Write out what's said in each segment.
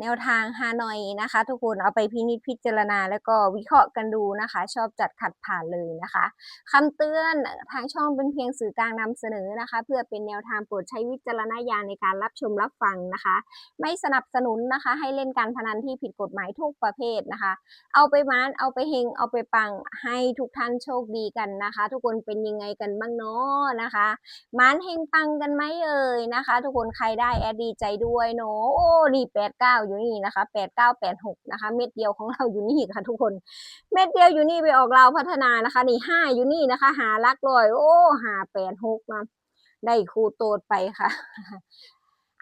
แนวทางฮานอยนะคะ ทุกคนเอาไปพินิจพิจารณา แล้วก็วิเคราะห์กันดูนะคะ ชอบจัดขัดผ่านเลยนะคะคำเตือนทางช่องเป็นเพียงสื่อกลางนำเสนอนะคะ เพื่อเป็นแนวทางโปรดใช้วิจารณญาณในการรับชมรับฟังนะคะ ไม่สนับสนุนนะคะ ให้เล่นการพนันที่ผิดกฎหมายทุกประเภทนะคะ เอาไปมานเอาไปเฮงเอาไปปังให้ทุกท่านโชคดีกันนะคะ ทุกคนเป็นยังไงกันบ้างเนาะนะคะมานเฮงปังกันไหมเอ่ยนะคะ ทุกคนใครได้แอดดีใจด้วยเนาะโอ้นี่แปดเก้าอยู่นี่นะคะแปดเก้าแปดหกนะคะ เม็ดเดียวของเราอยู่นี่ค่ะทุกคน เม็ดเดียวอยู่นี่ไปออกเราพัฒนานะคะ นี่ห้าอยู่นี่นะคะ หาลักลอย โอ้หาแปดหกมาได้ครูโตดไปค่ะ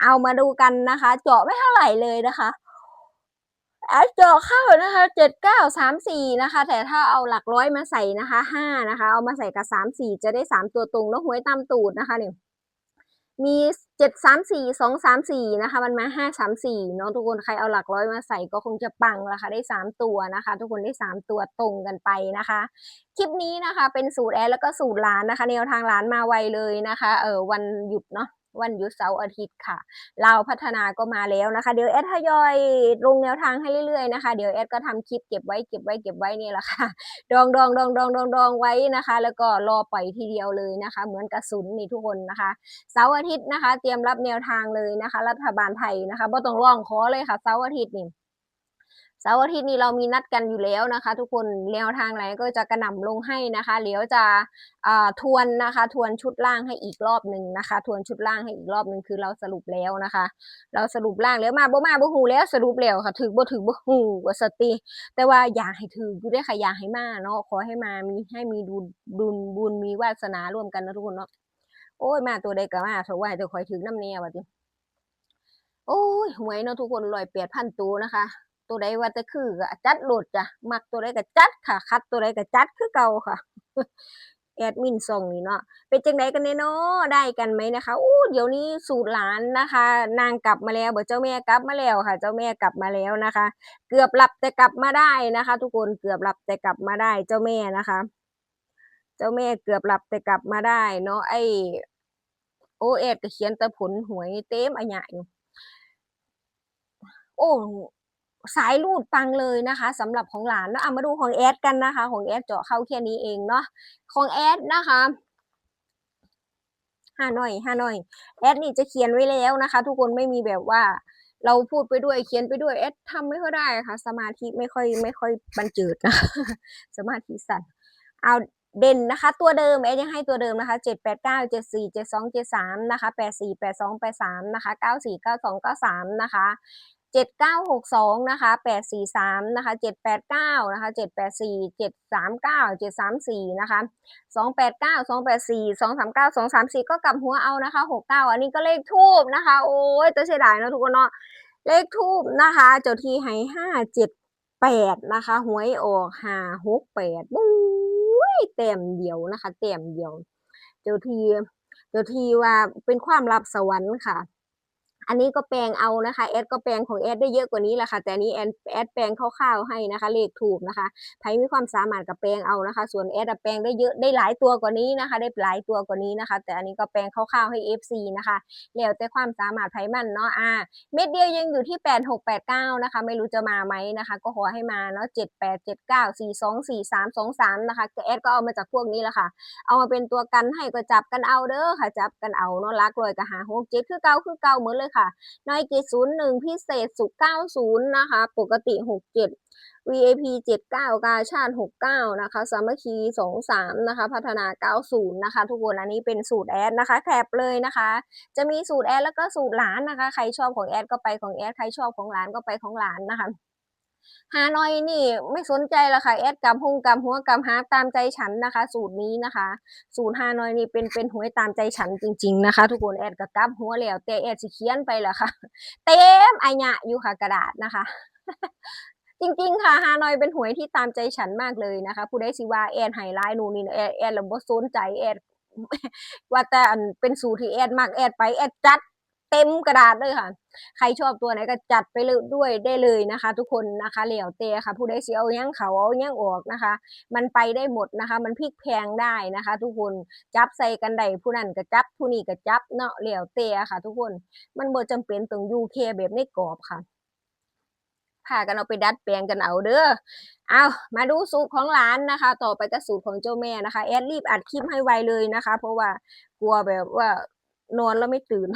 เอามาดูกันนะคะ เจาะไม่เท่าไหร่เลยนะคะแอดเจาะเข้านะคะเจ็ดเก้าสามสี่นะคะ แต่ถ้าเอาหลักร้อยมาใส่นะคะห้านะคะ เอามาใส่กับสามสี่จะได้สามตัวตรงแล้วหวยตามตูดนะคะเนี่ย มีเจ็ดสามสี่สองสามสี่นะคะ มันมาห้าสามสี่เนาะทุกคนใครเอาหลักร้อยมาใส่ก็คงจะปังละค่ะได้สามตัวนะคะ ทุกคนได้สามตัวตรงกันไปนะคะ คลิปนี้นะคะ เป็นสูตรแอดแล้วก็สูตรร้านนะคะแนวทางร้านมาไวเลยนะคะ เออวันหยุดเนาะ วันหยุดเสาร์อาทิตย์ค่ะ เราพัฒนาก็มาแล้วนะคะ เดี๋ยวแอดทยอยลงแนวทางให้เรื่อยๆนะคะ เดี๋ยวแอดก็ทำคลิปเก็บไว้เก็บไว้เก็บไว้นี่แหละค่ะ ดองดองดองดองดองดองไว้นะคะ แล้วก็รอปล่อยทีเดียวเลยนะคะ เหมือนกระสุนนี่ทุกคนนะคะ เสาร์อาทิตย์นะคะ เตรียมรับแนวทางเลยนะคะ รัฐบาลไทยนะคะบ่ต้องร้องขอเลยค่ะ เสาร์อาทิตย์นี่ เสาร์อาทิตย์นี้เรามีนัดกันอยู่แล้วนะคะ ทุกคนแนวทางไหนก็จะกระหน่ำลงให้นะคะเดี๋ยวจะทวนนะคะ ทวนชุดล่างให้อีกรอบหนึ่งนะคะ ทวนชุดล่างให้อีกรอบหนึ่งคือเราสรุปแล้วนะคะ เราสรุปล่างแล้วมาบ่มาบ่หูแล้วสรุปแล้วค่ะถือบ่ถือบ่หูว่าสติ แต่ว่าอยากให้ถืออยู่ได้อค่ะอยากให้มาเนาะขอให้มามีให้มีดุลดุลบุญมีวาสนาร่วมกันนะทุกคนเนาะโอ้ยมาตัวใดก็มาถว่าให้แต่คอยถือน้ำเนียว่าติโอ้ยหวยเนาะทุกคนร้อยแปดพันตัวนะคะ ตัวใดว่าจะคือก็จัดโหลดจ้ะมักตัวใดก็จัดค่ะ คัดตัวใดก็จัดคือเก่าค่ะแอดมินส่งนี่เนาะเป็นจังไดกันเนาะได้กันไหมนะคะอู้เดี๋ยวนี้สูตรหลานนะคะ นางกลับมาแล้วเบอเจ้าแม่กลับมาแล้วค่ะ เจ้าแม่กลับมาแล้วนะคะ เกือบหลับแต่กลับมาได้นะคะ ทุกคนเกือบหลับแต่กลับมาได้เจ้าแม่นะคะ เจ้าแม่เกือบหลับแต่กลับมาได้ เนาะไอโอเอ็ดก็เขียนแต่ผลหวยเต็มอันหยะอยู่โอ้ สายรูดปังเลยนะคะสำหรับของหลานเนาะเอามาดูของแอดกันนะคะ ของแอดเจาะเข้าแค่นี้เองเนาะของแอดนะคะห้าหน่อยห้าหน่อยแอดนี่จะเขียนไว้แล้วนะคะ ทุกคนไม่มีแบบว่า เราพูดไปด้วยเขียนไปด้วยแอดทำไม่ค่อยได้ค่ะ สมาธิไม่ค่อยไม่ค่อยบันเจิดนะสมาธิสั่นเอาเด่นนะคะ ตัวเดิมแอดยังให้ตัวเดิมนะคะเจ็ดแปดเก้าเจ็ดสี่เจ็ดสองเจ็ดสามนะคะแปดสี่แปดสองแปดสามนะคะเก้าสี่เก้าสองเก้าสามนะคะ เจ็ดเก้าหกสองนะคะแปดสี่สามนะคะเจ็ดแปดเก้านะคะเจ็ดแปดสี่เจ็ดสามเก้าเจ็ดสามสี่นะคะสองแปดเก้าสองแปดสี่สองสามเก้าสองสามสี่ก็กลับหัวเอานะคะหกเก้าอันนี้ก็เลขทูบนะคะ โอ้ยจะเสียดายนะทุกคนเนาะเลขทูบนะคะเจ้าที่ให้ห้าเจ็ดแปดนะคะหวยออกห้าหกแปดบุ้ยเต็มเดียวนะคะเต็มเดียว เจ้าทีเจ้าทีว่าเป็นความลับสวรรค์ค่ะ อันนี้ก็แปลงเอานะคะแอดก็แปลงของแอดได้เยอะกว่านี้แหละค่ะ แต่นี้แอดแอดแปลงคร่าวๆให้นะคะ เลขถูกนะคะใครมีความสามารถกับแปลงเอานะคะ ส่วนแอดแปลงได้เยอะได้หลายตัวกว่านี้นะคะ ได้หลายตัวกว่านี้นะคะ แต่อันนี้ก็แปลงคร่าวๆให้ FC นะคะแล้วแต่ความสามารถไผมันเนาะอ่าเม็ดเดียวยังอยู่ที่ 8689 นะคะ ไม่รู้จะมาไหมนะคะ ก็ขอให้มาเนาะ7879 42 43 23นะคะแอดก็เอามาจากพวกนี้แหละค่ะ เอามาเป็นตัวกันให้ก็จับกันเอาเด้อค่ะจับกันเอาเนาะรักเลยก็หาหกเจ็ดคือเก่าคือเก่าเหมือนเลยค่ะน้อยกิศูนย์หนึ่งพิเศษสุกเก้าศูนย์นะคะ ปกติหกเจ็ด VAP 79 กาชาติ 69 นะคะ สามัคคี 23 นะคะ พัฒนา 90 นะคะ ทุกคนอันนี้เป็นสูตรแอดนะคะ แคปเลยนะคะ จะมีสูตรแอดแล้วก็สูตรหลานนะคะ ใครชอบของแอดก็ไปของแอด ใครชอบของหลานก็ไปของหลานนะคะ ฮานอยนี่ไม่สนใจละค่ะแอดกำหุงกำหัวกำหาตามใจฉันนะคะ สูตรนี้นะคะ สูตรฮานอยนี่เป็นเป็นหวยตามใจฉันจริง ๆนะคะ ทุกคนแอดกับกับหัวแล้วแต่แอดสิเขียนไปละค่ะ เต็มอัญะอยู่ค่ะกระดาษนะคะจริงๆ ค่ะฮานอยเป็นหวยที่ตามใจฉันมากเลยนะคะ ผู้ใดสิว่าแอนไฮไลท์นู่นนี่แอดแอดระบสนใจแอดว่าแต่อันเป็นสูตรที่แอดมากแอดไปแอดจัด เต็มกระดาษเลยค่ะ ใครชอบตัวไหนก็จัดไปเลยด้วยได้เลยนะคะ ทุกคนนะคะเหลี่ยวเตะค่ะ ผู้ใดเสิเอายังเขาเอายังออกนะคะ มันไปได้หมดนะคะ มันพลิกแพงได้นะคะ ทุกคนจับใส่กันได้ผู้นั้นก็จับผู้นี้ก็จับเนาะเหลี่ยวเตะค่ะ ทุกคนมันบ่จำเป็นต้องยู่แค่แบบในกรอบค่ะพากันเอาไปดัดแปลงกันเอาเด้อ เอามาดูสูตรของร้านนะคะ ต่อไปก็สูตรของเจ้าแม่นะคะ แอดรีบอัดคลิปให้ไวเลยนะคะ เพราะว่ากลัวแบบว่า นอนแล้วไม่ตื่น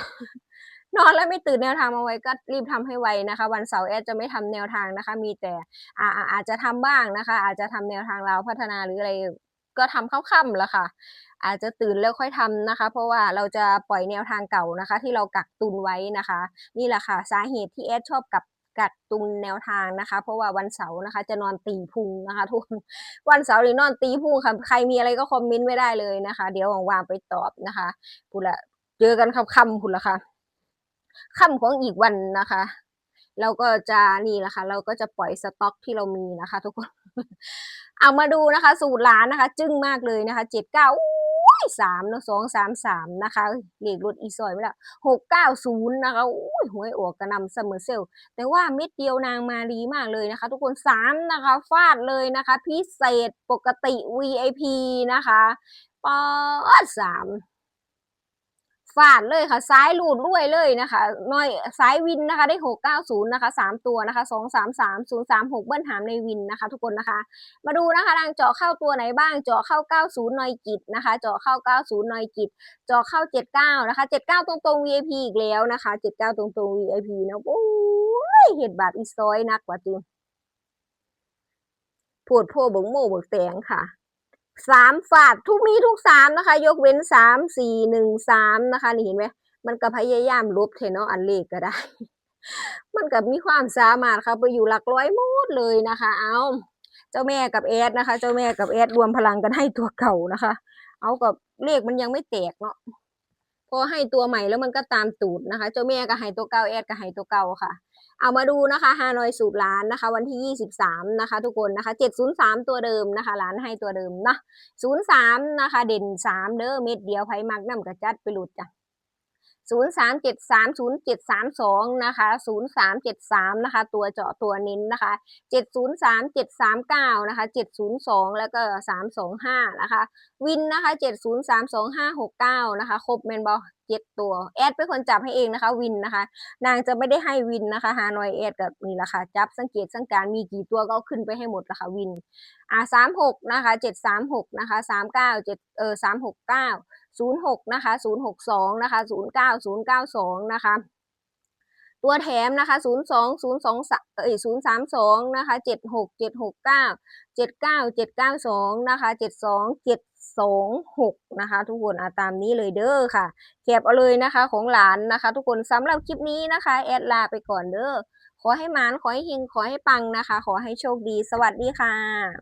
นอนแล้วไม่ตื่นแนวทางมาไว้ก็รีบทำให้ไวนะคะ วันเสาร์แอดจะไม่ทำแนวทางนะคะ มีแต่อาอาจจะทำบ้างนะคะ อาจจะทำแนวทางเราพัฒนาหรืออะไรก็ทำค่ำๆแล้วค่ะ อาจจะตื่นแล้วค่อยทำนะคะ เพราะว่าเราจะปล่อยแนวทางเก่านะคะ ที่เรากักตุนไว้นะคะ นี่แหละค่ะ สาเหตุที่แอดชอบกับกักตุนแนวทางนะคะ เพราะว่าวันเสาร์นะคะ จะนอนตีพุงนะคะทุกวันเสาร์หรือนอนตีพุงค่ะใครมีอะไรก็คอมเมนต์ไว้ได้เลยนะคะ เดี๋ยวว่างๆไปตอบนะคะพูละ เจอกันค่ำๆพูดละค่ะค่ำของอีกวันนะคะเราก็จะนี่แหละค่ะ เราก็จะปล่อยสต็อกที่เรามีนะคะ ทุกคน เอามาดูนะคะ สูตรร้านนะคะ จึ้งมากเลยนะคะเจ็ดเก้าสามนะสองสามสามนะคะเหลขรถอีซอยไม่ละหกเก้าศูนย์นะคะอุ้ยหวยออกกระนำเสมอเซลแต่ว่าเม็ดเดียวนางมาดีมากเลยนะคะ ทุกคนสามนะคะ ฟาดเลยนะคะ พิเศษปกติ VIP นะคะปอดสาม ฟาดเลยค่ะ ซ้ายหลุดด้วยเลยนะคะน้อยซ้ายวินนะคะได้หกเก้าศูนย์นะคะสามตัวนะคะสองสามสามศูนย์สามหกเบิ้ลหามในวินนะคะ ทุกคนนะคะ มาดูนะคะทางเจาะเข้าตัวไหนบ้าง เจาะเข้า90นย์นอยกิจนะคะ เจาะเข้า90นย์นอยกิจ เจาะเข้า79นะคะ79ตรงตรง VIP อีกแล้วนะคะ79ตรงตรง VIP นะโอ้ยเห็ดบาทอีซอยนักกว่าจริงปวดโพบงโม่บกแสงค่ะ สามฝาดทุกมีทุกสามนะคะ ยกเว้นสามสี่หนึ่งสามนะคะ นี่เห็นไหมมันก็พยายามลบเทนาะอันเลขก็ได้ มันก็มีความสามารถค่ะไปอยู่หลักร้อยหมดเลยนะคะ เอาเจ้าแม่กับแอดนะคะ เจ้าแม่กับแอดรวมพลังกันให้ตัวเก่านะคะ เอากับเลขมันยังไม่แตกเนาะพอให้ตัวใหม่แล้วมันก็ตามตูดนะคะ เจ้าแม่ก็ให้ตัวเก่าแอดก็ให้ตัวเก่าค่ะ เอามาดูนะคะฮานอยสูตรล้านนะคะ วันที่ 23 นะคะ ทุกคนนะคะ 703 ตัวเดิมนะคะ ร้านให้ตัวเดิมนะ03 นะคะ เด่น 3 เด้อเม็ดเดียวไผมักน้ำกระจัดไปหลุดจ้ะศูนย์สามเจ็ดสามศูนย์เจ็ดสามสองนะคะศูนย์สามเจ็ดสามนะคะ ตัวเจาะตัวเน้นนะคะเจ็ดศูนย์สามเจ็ดสามเก้านะคะเจ็ดศูนย์สองแล้วก็สามสองห้านะคะ วินนะคะเจ็ดศูนย์สามสองห้าหกเก้านะคะ ครบเมนบอเจ็ดตัว แอดเป็นคนจับให้เองนะคะ วินนะคะ นางจะไม่ได้ให้วินนะคะฮานอยแอดกับนี่แหละค่ะจับสังเกตสังการมีกี่ตัวก็ขึ้นไปให้หมดละค่ะวินอ่าสามหกนะคะเจ็ดสามหกนะคะสามเก้าเจ็ดเออสามหกเก้าศูนย์หกนะคะศูนย์หกสองนะคะศูนย์เก้าศูนย์เก้าสองนะคะ ตัวแถมนะคะศูนย์สองศูนย์สองเอ้ยศูนย์สามสองนะคะเจ็ดหกเจ็ดหกเก้าเจ็ดเก้าเจ็ดเก้าสองนะคะเจ็ดสองเจ็ดสองหกนะคะ ทุกคนอาตามนี้เลยเด้อค่ะแคบเอาเลยนะคะของหลานนะคะ ทุกคนสำหรับคลิปนี้นะคะ แอดลาไปก่อนเด้อขอให้มานขอให้เฮงขอให้ปังนะคะ ขอให้โชคดี สวัสดีค่ะ